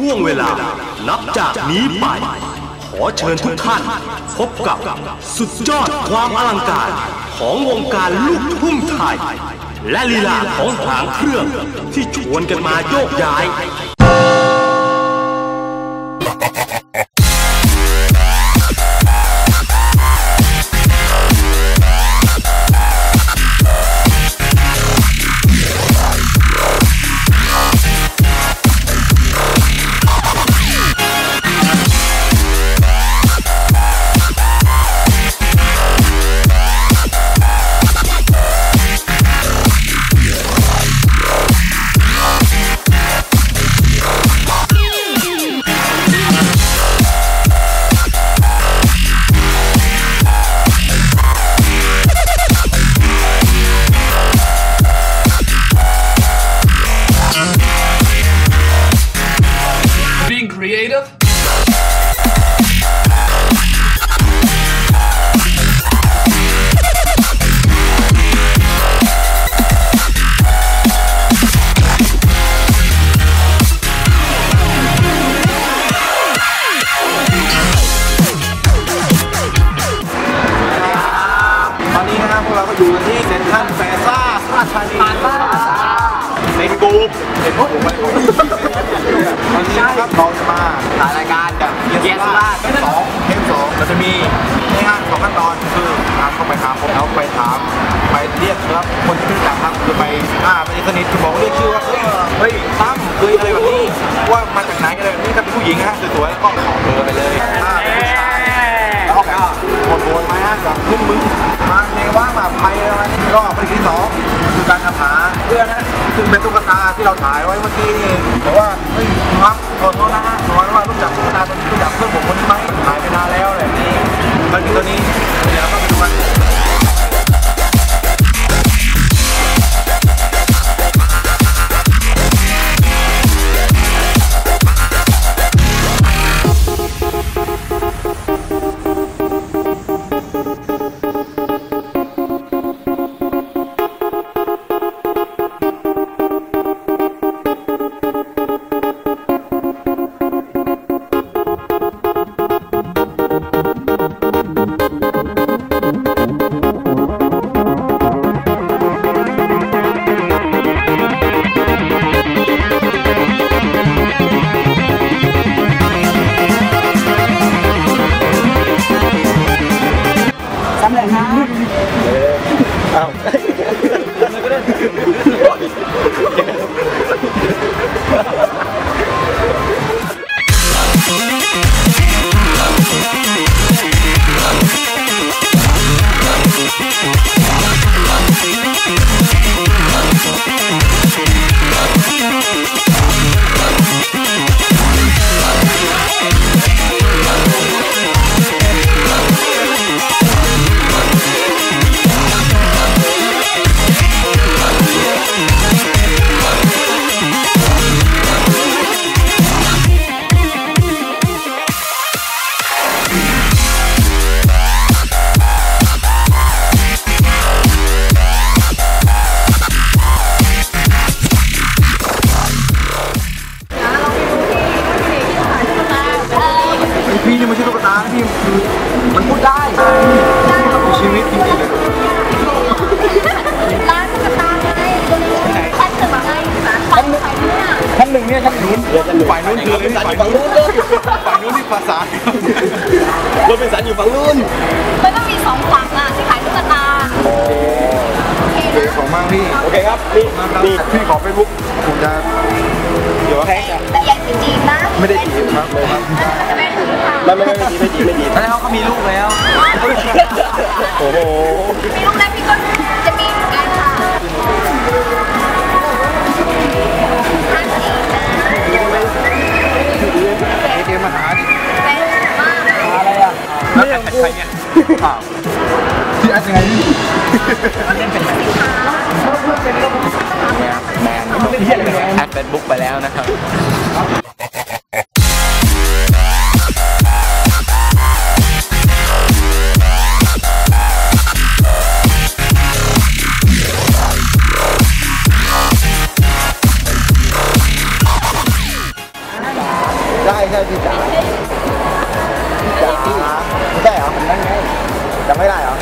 ช่วงเวลานับจากนี้ไป ขอเชิญทุกท่าน พบกับสุดยอดความอลังการของวงการลูกทุ่งไทย และลีลาของหางเครื่องที่ชวนกันมาโยกย้าย รุ๊ปเซ็นกรุ๊ปไปตอนนี้นะครับเราจะมาถ่ายรายการกับเกียร์สุราษฎร์สองเทปสองเราจะมีนี่ฮะสองขั้นตอนคือการเข้าไปหาผมแล้วไปถามไปเรียกครับคนที่รู้จักครับคือไปอ่าไปสนิทคือบอกเรียกชื่อว่าเฮ้ยเฮ้ยตั้มเคยอะไรแบบนี้ว่ามาจากไหนอะไรแบบนี้ถ้าเป็นผู้หญิงฮะสวยๆแล้วก็ขอเบอร์ไปเลยถ้าเป็นผู้ชาย แล้วก็โวนไหมฮะกับขึ้นมึงมาในว่างมาไปอะไรนี่ก็ประเด็นที่สองคือการทำหาเพื่อนนะซึ่งเป็นตุ๊กตาที่เราถ่ายไว้เมื่อกี้นี่แต่ว่าเฮ้ยครับขอโทษนะฮะขอว่ารู้จักตุ๊กตาตัวนี้รู้จักเพื่อนผมคนนี้ไหมถ่ายไปนานแล้วอะไรนี้แล้วทีตัวนี้ ยนู้นออะไรฝ่ายนู้นฝ่ายนู้นนี่ภาษารถเป็นสันอยู่ฝั่งนู้นมันต้องมีสองฝั่งอะที่ขายตุ๊กตาโอเคเดี๋ยวนะของมากพี่โอเคครับนี่นี่พี่ขอเฟซบุ๊กผมจะเดี๋ยวแฮกแต่อย่าไปจีบนะไม่ได้จีบครับเลยครับจะไม่ถึงค่ะไม่ไม่ไม่ไม่ดีไม่ดีไม่ดีแล้วเขามีลูกแล้วโอ้โห ใครเนี่ยอ้าวพี่แอดยังไงพี่แบนแอดเฟซบุ๊กไปแล้วนะครับใช่ใช่พี่จ๋าพี่ จ๋าไม่ได้เหรอนั่นไงจำไม่ได้เหรอ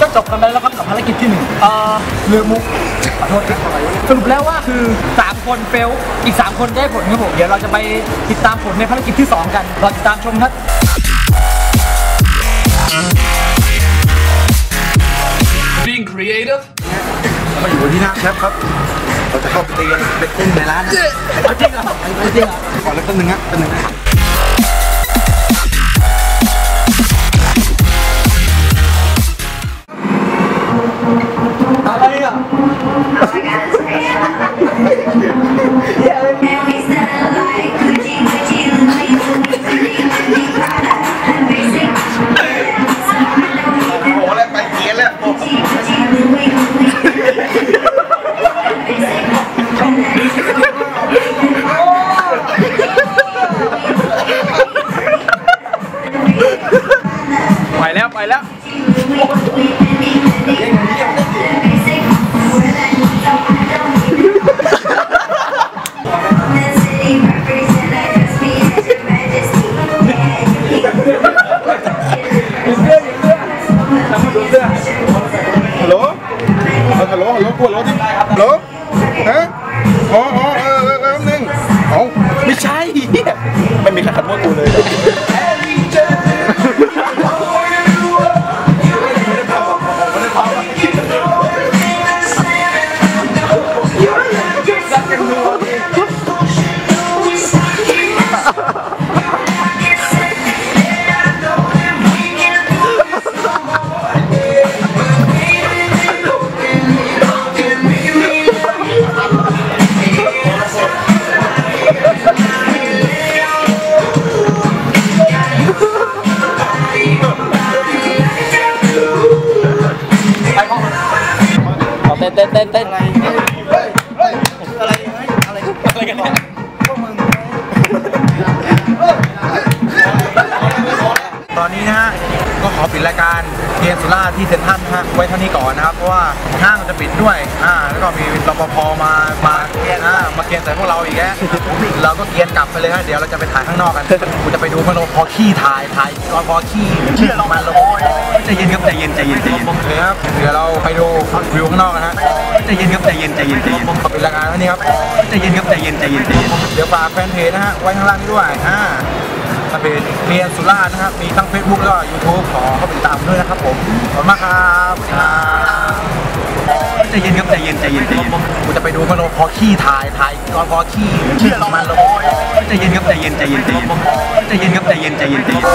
ก็จบกันไปแล้วครับกับภารกิจที่หนึ่งเอ่อเรือมุกขอโทษครับอะไรวะสรุปแล้วว่าคือ 3 คนเฟลอีก 3 คนได้ผลครับผมเดี๋ยวเราจะไปติดตามผลในภารกิจที่ 2 กันรอติดตามชมครับ Being creative. มาอยู่ที่หน้าแคปครับ เราจะเข้าไปตีกันเป็นกุ้งในร้านนะจริงเหรอจริงเหรอขอเล็กตัวหนึ่งครับตัวหนึ่งนะ ฮัล เต้ ก็ขอปิดรายการเกียนสุราษฎร์ที่เซ็นทรัลนะฮะไว้เท่านี้ก่อนนะครับ เพราะว่าห้างจะปิดด้วยอ่าแล้วก็มีรปภมามาเกียนอ่ามาเกียนใส่พวกเราอีกแล้วเราก็เกียนกลับไปเลยฮะเดี๋ยวเราจะไปถ่ายข้างนอกกันกูจะไปดูพนพอขี้ถ่ายถ่ายรปภขี้เชื่อเรามาลงใจเย็นครับใจเย็นใจเย็นใจเย็นโอเคครับเดี๋ยวเราไปดูวิวข้างนอกกันฮะใจเย็นครับใจเย็นใจเย็นใจเย็นขอปิดรายการเท่านี้ครับใจเย็นครับใจเย็นใจเย็นใจเย็นเดี๋ยวฝากแฟนเพจนะฮะไว้ข้างล่างนี้ด้วยอ่า ถ้าเป็นเรียนสุราษฎร์นะครับ มีทั้ง Facebook แล้วก็ YouTube ขอเข้าไปติดตามด้วยนะครับผมขอบคุณมากครับครับใจเย็นครับใจเย็นใจเย็นใจเย็นกูจะไปดูพนพอขี้ถ่ายถ่ายตอนพอขี้เชื่อเรามาลงใจเย็นครับใจเย็นใจเย็นใจเย็นใจเย็นครับใจเย็นใจเย็นใจเย็น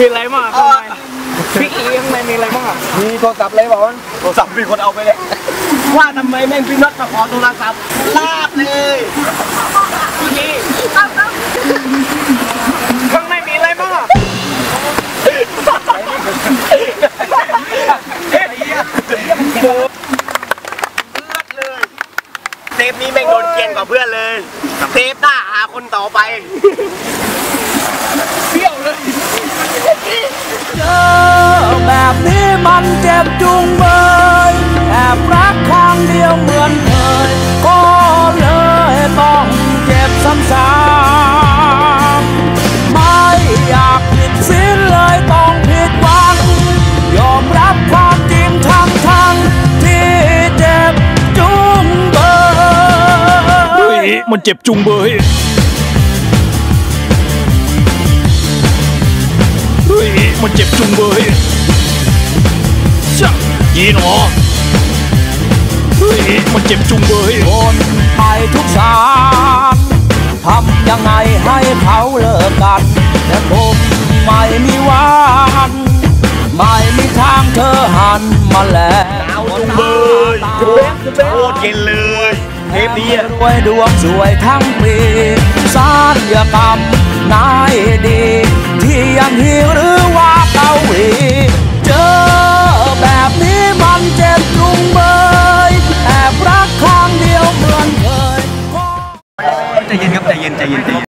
มีอะไรบ้างข้างในพี่อีข้างในมีอะไรบ้างมีโทรศัพท์เลยบอกว่าโทรศัพท์มีคนเอาไปเลยว่าทำไมแม่งพี่น็อตมาขอโทรศัพท์ลาบเลยพี่ข้างในมีอะไรบ้างเทปนี้แม่งโดนเกลียนกว่าเพื่อนเลยเทปหน้าหาคนต่อไปเจอแบบนี้มันเจ็บจุงเบยแอบรักครั้งเดียวเหมือนเคยก็เลยต้องเจ็บซ้ำๆไม่อยากผิดสินเลยต้องผิดหวัง ยอมรับความจริงทั้งทั้งที่เจ็บจุงเบยมันเจ็บจุงเบย มันเจ็บจุงเบยทีหนอเฮ้ยมันเจ็บจุงเบยคนไปทุกสารทำยังไงให้เขาเลิกกันแต่ผมไม่มีวันไม่มีทางเธอหันมาแลเอาจุงเบยโคตรเย็นเลยเทปนี้อะรวยดวงสวยทั้งปีสารยกรรมนายดี ที่ยังหิวหรือาอีเจอแบบนี้มันเจ็บลุงเบยแอบรักครั้งเดียวเหมือนเคยใจเย็นครับใจเย็นใจเย็นใจเย็น